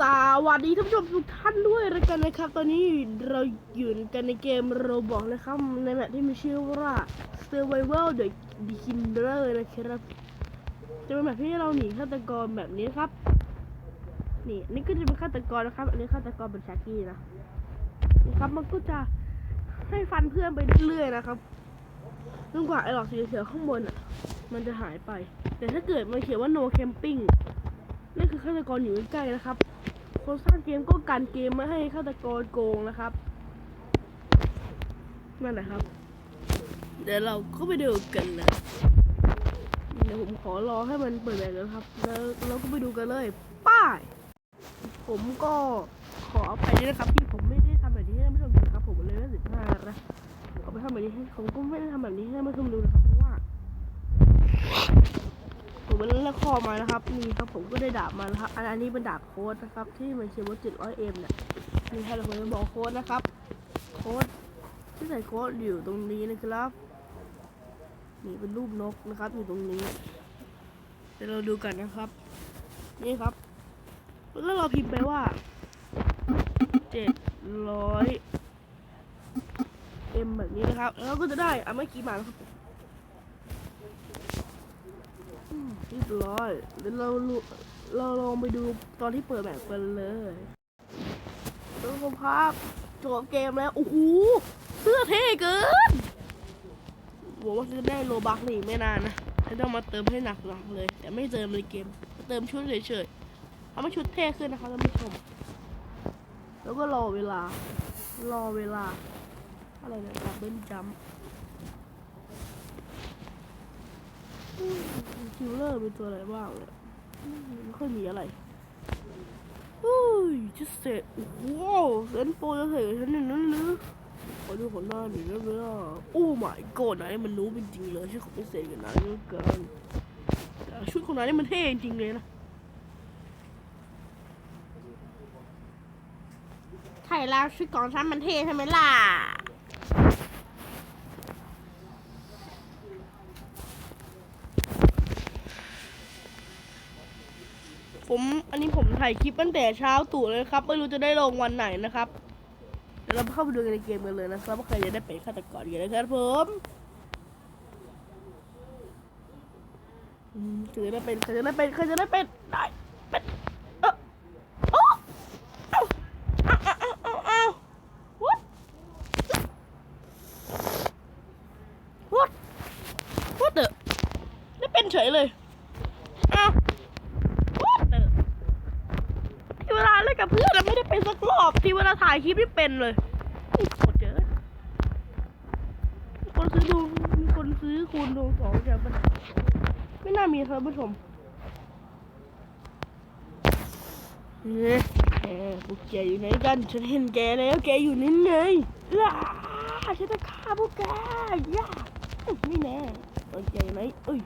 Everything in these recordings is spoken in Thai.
สวัสดีท่านผู้ชมทุกท่านด้วยแล้วกันนะครับ ตอนนี้เราอยู่กันในเกมโรบอกนะครับในแบบที่มีชื่อว่า Survival the Beginner นะครับจะเป็นแบบที่เราหนีฆาตกรแบบนี้ครับ นี่นนี่ก็จะเป็นฆาตกรนะครับ อันนี้ฆาตกรเป็นชากี้นะนี่ครับมันก็จะให้ฟันเพื่อนไปเรื่อยๆนะครับจนกว่าไอ้หลอดสีเขียวข้างบนอะ มันจะหายไป แต่ถ้าเกิดมันเขียนว่า no camping นั่นคือฆาตกรอยู่ใกล้ๆนะครับ คนสร้างเกมก็กันเกมไม่ให้ฆาตกรโกงนะครับ นั่นแหละครับ เดี๋ยวเราก็ไปดูกันนะ เดี๋ยวผมขอรอให้มันเปิดแบบกันครับ แล้วเราก็ไปดูกันเลยป้าย ผมก็ขออภัยด้วยนะครับที่ผมไม่ได้ทำแบบนี้ให้ท่านผู้ชมดูนะครับ ผมเลยได้สิบห้านะเอาไปทำแบบนี้ให้ผมก็ไม่ได้ทำแบบนี้ให้ท่านผู้ชมดูนะครับเพราะว่า ผมมันเล่นคอมานะครับนี่ครับผมก็ได้ดาบมานะครับอันอันนี้เป็นดาบโค้ดนะครับ ที่มันเขียนว่า700 m เอ็มเนี่ยนี่ให้เราผมจะบอกโค้ดนะครับ โค้ดที่ใส่โค้ดอยู่ตรงนี้นะครับนี่เป็นรูปนกนะครับอยู่ตรงนี้เดี๋ยวเราดูกันนะครับ นี่ครับ แล้วเราพิมพ์ไปว่า700 m แบบนี้นะครับ แล้วเราก็จะได้อะไม่อกี่มาครับ อืม เรียบร้อยเดี๋ยวเราเราลองไปดูตอนที่เปิดแบบกันเลยทุกคนครับจบเกมแล้ว โอ้โห เสื้อเท่เกินบอกว่าจะได้โลบักนี่ไม่นานนะฉันต้องมาเติมให้หนักหลักเลย แต่ไม่เติมในเกม เติมชุดเฉยๆทำให้ชุดเท่ขึ้นนะคะท่านผู้ชม แล้วก็รอเวลา รอเวลา อะไรนี่ยดับเบิลจัมป์ คิวเลอร์เป็นตัวอะไรบ้างเนี่ยไม่ค่อยมีอะไรอุ้ยจะเสร็จโอ้โหเซนโปรจะเสร็จกับฉันอย่างนั้นหรือขอดูผลหน้าหน่อยได้ไหมล่ะโอ้ my god นายมันรู้เป็นจริงเลยฉันขอไปเสร็จกับนายเหลือเกินแต่ชุดของนายนี่มันเท่จริงเลยนะใช่แล้วชุดของฉันมันเท่ใช่ไหมล่ะ ผมอันนี้ผมถ่ายคลิปตั้งแต่เช้าตู่เลยครับ ไม่รู้จะได้ลงวันไหนนะครับเดี๋ยวเราเข้าไปดูในเกมกันเลยนะครับว่าใครจะได้เป็นฆาตกรกันนะครับผมอืมใครจะได้เป็นใครจะได้เป็นใครจะได้เป็นได้เป็นเออโอ้เอ้าเอ้าเอ้าเอ้าเอ้าเอ้า what what what the ได้เป็นเฉยเลยอ้าว what the ที่เวลาเล่นกับเพื่อนอะไม่ได้เป็น สักรอบที่เวลาถ่ายคลิปไม่เป็นเลยโคตรเจอคนซื้อดูมีคนซื้อคูณดวงสองจากมันไม่น่ามีครับผู้ชมเอ๊ะเอ๊ะพวกแกอยู่ไหนกันฉันเห็นแกแล้วแกอยู่นี่ไงล่าฉันจะฆ่าพวกแกย่าอุ๊ยนี่แน่เอ้ยแกอยู่ไหนเอ้ย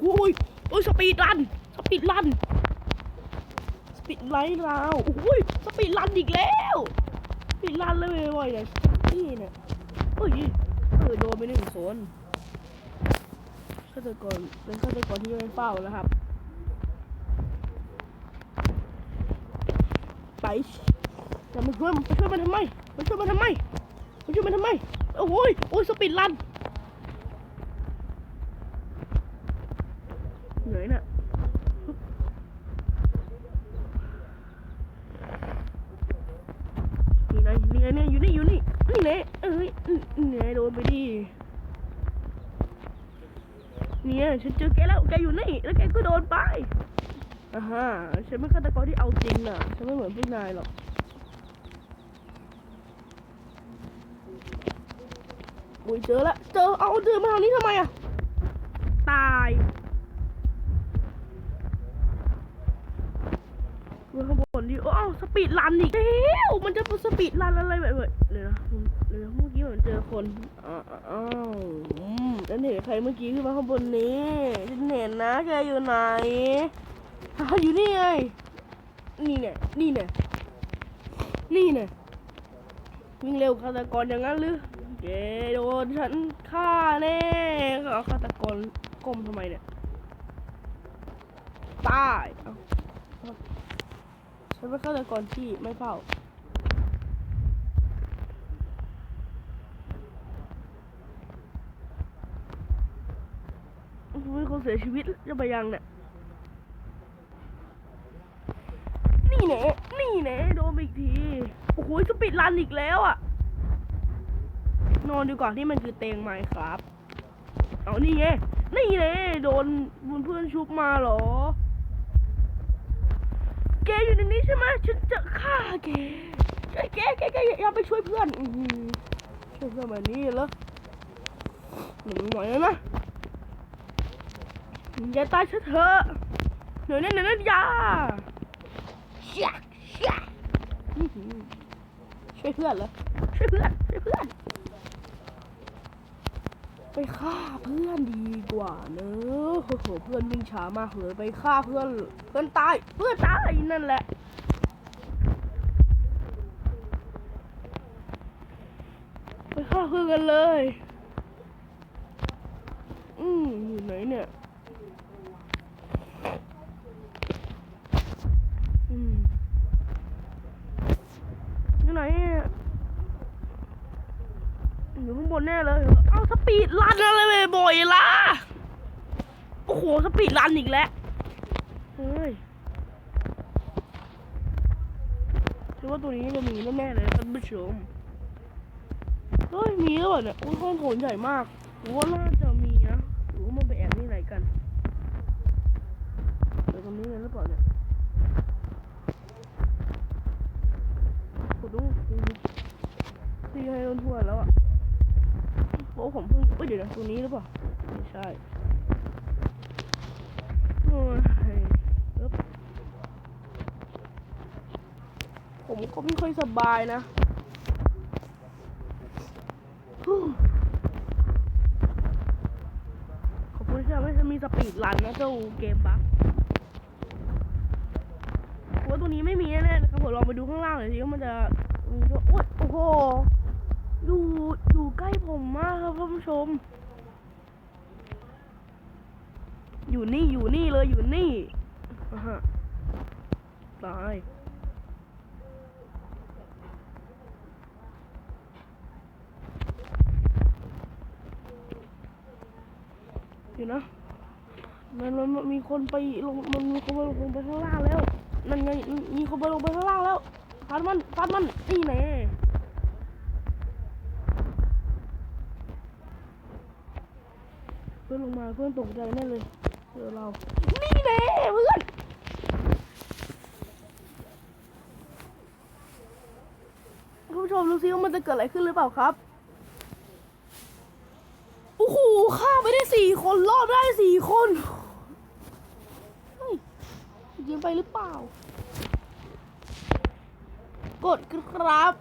โอ้ยโอ้ยสปีดรันสปีดรัน ปีดไลท์เราโอ้ยสปีดรันอีกแล้วสปีดรันเลยบ่อยเลยนี่เนี่ยโอ้ยเออโดนไปหนึ่งคนฆาตกรเป็นฆาตกรที่ไม่เฝ้าแล้วครับ ไปจะมาช่วยมาช่วยมันทำไมมาช่วยมันทำไมมาช่วยมันทำไมโอ้ยโอ้ยสปีดรันเหนื่อยน่ะ นี่ไงนี่ไงเนี่ยอยู่นี่อยู่นี่นี่แหละเอ้ยนี่ไงโดนไปดิ เนี่ยฉันเจอแกแล้วแกอยู่นี่แล้วแกก็โดนไปอ่าฮะฉันเป็นฆาตกรที่เอาจริงน่ะฉันไม่เหมือนพวกนายหรอกโอ้ยเจอละเจอเอาเจอมาทางนี้ทำไมอะตายดูข้างบนดิโอ้สปีดรันอีกแล้วมันจะเป็นสปีดรันอะไรแบบเว้ยเดี๋ยวนะเดี๋ยวนะ คนอ้าวอ้าวอืมฉันเห็นใครเมื่อกี้ขึ้นมาข้างบนนี้ฉันเห็นนะแกอยู่ไหนอ้าวอยู่นี่ไงนี่เนี่ยนี่เนี่ยนี่เนี่ยวิ่งเร็วฆาตกรอย่างนั้นหรือแกโดนฉันฆ่าแน่เอาฆาตกรก้มทำไมเนี่ยตายเอ้าสฉันเป็นฆาตกรที่ไม่เฝ้า มีคน เสียชีวิตจะไปยังเนี่ย นี่แน่นี่แน่โดนอีกที โอ้โหสปิดรันอีกแล้วอะ นอนดีกว่าที่มันคือเตียงไม้ครับ เอานี่ไง นี่แน่โดนเพื่อนชุบมาเหรอ แกอยู่ในนี้ใช่ไหมฉันจะฆ่าแกแกแกแกแกอย่าไปช่วยเพื่อนช่วยเพื่อนแบบนี้เหรอหนึ่งหน่อยนะ อย่าตายฉันเถอะเดี๋ยวนี้เดี๋ยวนี้อย่าเชี่ยเชี่ยอื้อหือช่วยเพื่อนเหรอช่วยเพื่อนช่วยเพื่อน ไปฆ่าเพื่อนดีกว่าเนอะโอ้โหเพื่อนวิ่งช้ามากเลยไปฆ่าเพื่อนเพื่อนตายเพื่อนตายนั่นแหละไปฆ่าเพื่อนกันเลย อืมอยู่ไหนเนี่ย อืมอยู่ไหนเนี่ยอยู่ข้างบ นแน่เลย เอาสปีดรันอะไรบ่อยล่ะ โอ้โหสปีดรันอีกแล้ว เฮ้ยคิดว่าตัวนี้จะมีแน่ๆเลยท่านผู้ชม เฮ้ย มีแล้วเหรอเนี่ยอุ้ยห้องโถงใหญ่มากหรือว่าน่าจะมีนะหรือว่ามันไปแอบนี่ไหนกันเดี๋ยวตรงนี้เลยหรือเปล่าเนี่ยกดดูดูดูที่ให้โดนทั่วแล้วอะ โอ้ผมเพิ่งเอ้ยเดี๋ยวนะตรงนี้หรือเปล่า ไม่ใช่โอ้ยผมก็ไม่ค่อยสบายนะขอบคุณที่ทำให้ฉันมีสปีดรันนะเจ้าเกมบัคว่าตัวนี้ไม่มีแน่ๆนะครับผมลองไปดูข้างล่างหน่อยสิว่ามันจะมีตัวโอ๊ยโอ้โห อยู่อยู่ใกล้ผมมากครับท่านผู้ชม อยู่นี่อยู่นี่เลยอยู่นี่อ่าฮะตายเดี๋ยวนะมันมันมันมีคนไปลงมันมีคนไปลงไปข้างล่างแล้ว นั่นไงมีคนไปลงไปข้างล่างแล้วฟันมันฟันมันนี่แน่เพื่ อนลงมาเพื่อนตกใจแน่เลยเจอเรา นี่แน่เพื่อนคุณผู้ชมดูซิว่ามันจะเกิดอะไรขึ้นหรือเปล่าครับโอ้โหฆ่าไปได้สี่คนรอดได้สี่คนเฮ้ยยิงไปหรือเปล่า กดครับ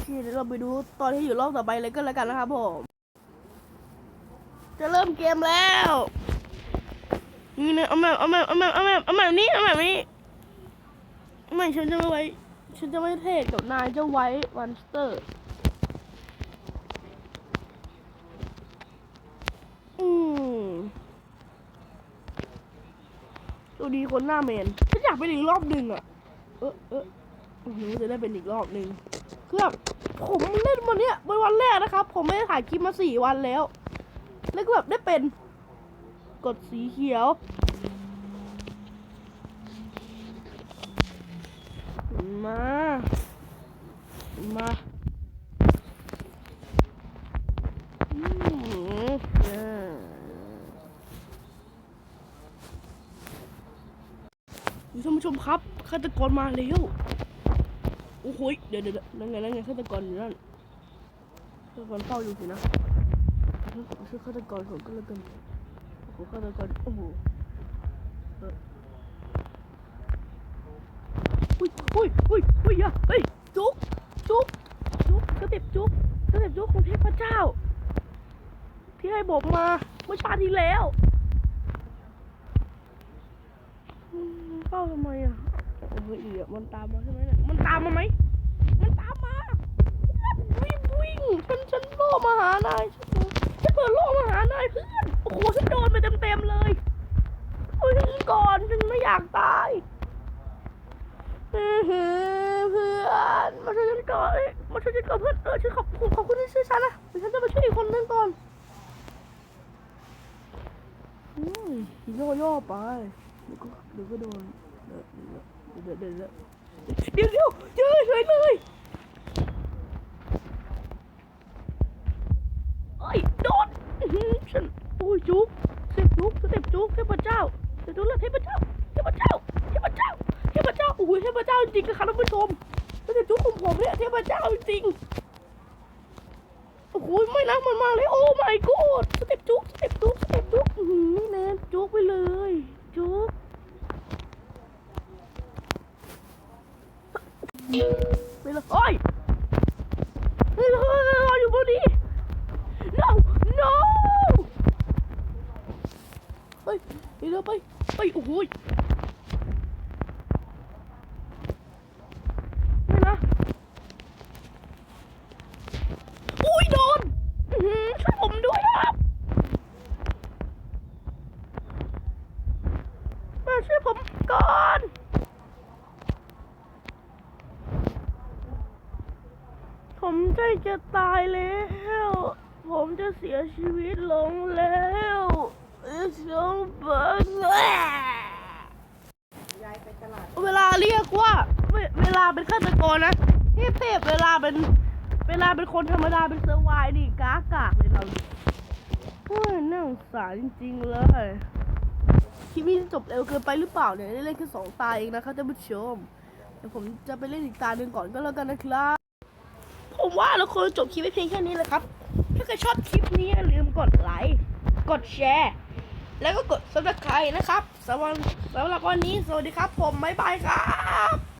โอ เคเดี๋ยวเราไปดูตอนที่อยู่รอบต่อไปเลยก็แล้วกันนะครับผม จะเริ่มเกมแล้วนี่นะเอาแบบเอาแบบเอาแบบเอาแบบเอาแบบนี้เอาแบบนี้ไม่ฉันจะไม่ไว้ฉันจะไม่เทศกับนายเจ้าไว้วันสเตอร์อืมดูดีคนหน้าเมนฉันอยากเป็นอีกรอบหนึ่งอะเออเออหนูจะได้เป็นอีกรอบหนึ่งเคือแบบ ผมเล่นวันเนี้ยเป็นวันแรกนะครับ ผมไม่ได้ถ่ายคลิปมาสี่วันแล้ว แล้วก็แบบได้เป็น กดสีเขียวมา มาอืมอ่ท่านผู้ชมครับฆาตกรมาแล้ว โอ้โหยเดี๋ยวเดี๋ยวเดี๋ยวนั่นไงนั่นไงฆาตกรอยู่นั่นฆาตกรเฝ้าอยู่สินะชื่อฆาตกรของก็แล้วกันโอ้โหฆาตกรโอ้โหเอออุ้ยอุ้ยอุ้ยอุ้ยอย่าเฮ้ยจุกจุกจุกสเต็ปจุกสเต็ปจุกของเทพเจ้า ที่ให้บอกมาเมื่อชาติที่แล้วอืมเป้าทำไมอะโอ้โหอีอะ มันตามมาใช่ไหมเนี่ย มันตามมาไหม มันตามมาวิ่งวิ่งฉันฉันโล่มาหานายฉันฉันเปิดโล่มาหานายเพื่อน โอ้โหฉันโดนไปเต็มเต็มเลยโอ้ยฉันก่อนฉันไม่อยากตายเพื่อนมาช่วยฉันก่อนมาช่วยฉันก่อนเพื่อนเออฉันขอบขอบคุณที่ช่วยฉันนะเดี๋ยวฉันจะมาช่วยอีกคนนึงก่อนอืมย่อย่ไปเดี๋ยวก็เดี๋ยวก็โดนเดี๋ยว เดี๋ยวเดี๋ยวเดี๋ยวเดี๋ยวเจอเฉยเลยเอ้ยโดนฉันโอ้ยจุกสเต็ปจุกสเต็ปจุกเทพเจ้าเดี๋ยวดูละเทพเจ้าเทพเจ้าเทพเจ้าเทพเจ้าโอ้ยเทพเจ้าจริงๆครับท่านผู้ชมสเต็ปจุกของผมเนี่ยเทพเจ้าจริงโอ้โหไม่นะมันมาเลยโอ้ my god สเต็ปจุกสเต็ปจุกสเต็ปจุกอื้อหือแนนจุกไปเลยจุก ไปเลยโอ้ยเฮ้ยเฮ้ยเฮ้ยรอยู่บนนี้ no no เฮ้ยเดี๋ยวไป ไป โอ้ยไม่นะ อุ้ยโดนอื้อหือช่วยผมด้วยครับมาช่วยผมก่อน ผมใจจะตายแล้ว ผมจะเสียชีวิตลงแล้วสองเบิร์ยายไปตลาดเวลาเรียกว่าเวเวลาเป็นฆาตกรนะเทพเทพเวลาเป็น เวลาเป็นคนธรรมดาเป็นเซอร์ไวน์นี่กากากเลยเราเนี่ยโอ้ยน่าสงสารจริงๆเลยคลิปนี้จบเร็วเกินไปหรือเปล่าเนี่ยได้เล่นแค่สองตาเองนะครับท่านผู้ชมเดี๋ยวผมจะไปเล่นอีกตาหนึ่งก่อนก็แล้วกันนะครับ ผมว่าเราควรจบคลิปไว้เพียงแค่นี้เลยครับ ถ้าใครชอบคลิปนี้อย่าลืมกดไลค์กดแชร์ แล้วก็กด subscribe นะครับสำหรับสำหรับวันนี้สวัสดีครับผมบ๊ายบายครับ